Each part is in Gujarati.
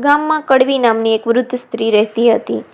ગામમાં કડવી નામની એક વૃદ્ધ સ્ત્રી રહેતી હતી.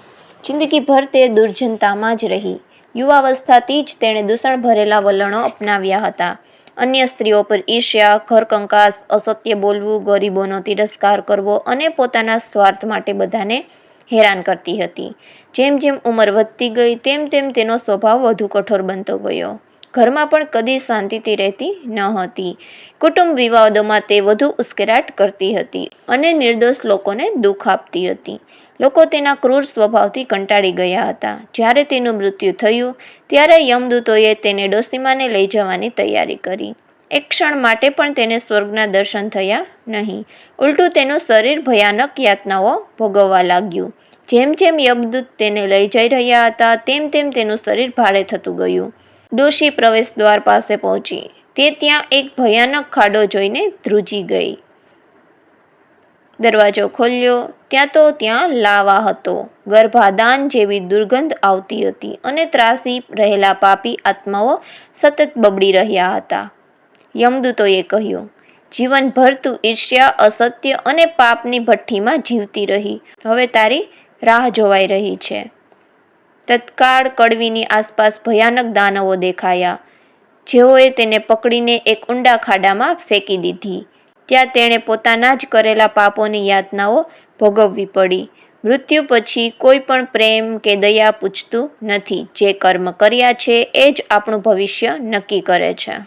જિંદગીભર તે દુર્જનતામાં જ રહી. યુવાવસ્થાથી જ તેણે દૂષણ ભરેલા વલણો અપનાવ્યા હતા. અન્ય સ્ત્રીઓ પર ઈર્ષ્યા, ઘરકંકાસ, અસત્ય બોલવું, ગરીબોનો તિરસ્કાર કરવો અને પોતાના સ્વાર્થ માટે બધાને હેરાન કરતી હતી. જેમ જેમ ઉંમર વધતી ગઈ, તેમ તેમ તેનો સ્વભાવ વધુ કઠોર બનતો ગયો. ઘરમાં પણ કદી શાંતિથી રહેતી ન હતી. કુટુંબ વિવાદોમાં તે વધુ ઉશ્કેરાટ કરતી હતી અને નિર્દોષ લોકોને દુઃખ આપતી હતી. લોકો તેના ક્રૂર સ્વભાવથી કંટાળી ગયા હતા. જ્યારે તેનું મૃત્યુ થયું, ત્યારે યમદૂતોએ તેને ડોસીમાને લઈ જવાની તૈયારી કરી. એક ક્ષણ માટે પણ તેને સ્વર્ગના દર્શન થયા નહીં. ઉલટું તેનું શરીર ભયાનક યાતનાઓ ભોગવવા લાગ્યું. જેમ જેમ યમદૂત તેને લઈ જઈ રહ્યા હતા, તેમ તેમ તેનું શરીર ભારે થતું ગયું. ડોશી પ્રવેશ દ્વાર પાસે પહોંચી. તે ત્યાં એક ભયાનક ખાડો જોઈને ધ્રુજી ગઈ. દરવાજો ખોલ્યો. ત્યાં તો ત્યાં લાવા હતો. ગર્ભાદાન જેવી દુર્ગંધ આવતી હતી અને ત્રાસી રહેલા પાપી આત્માઓ સતત બબડી રહ્યા હતા. યમદૂતોએ કહ્યું, જીવનભર તું ઈર્ષ્યા, અસત્ય અને પાપની ભઠ્ઠીમાં જીવતી રહી. હવે તારી રાહ જોવાઈ રહી છે. તત્કાળ કડવીની આસપાસ ભયાનક દાનવો દેખાયા. જેઓએ તેને પકડીને એક ઊંડા ખાડામાં ફેંકી દીધી. ત્યાં તેણે પોતાના જ કરેલા પાપોની યાતનાઓ ભોગવવી પડી. મૃત્યુ પછી કોઈ પણ પ્રેમ કે દયા પૂછતું નથી. જે કર્મ કર્યા છે, એ જ આપણું ભવિષ્ય નક્કી કરે છે.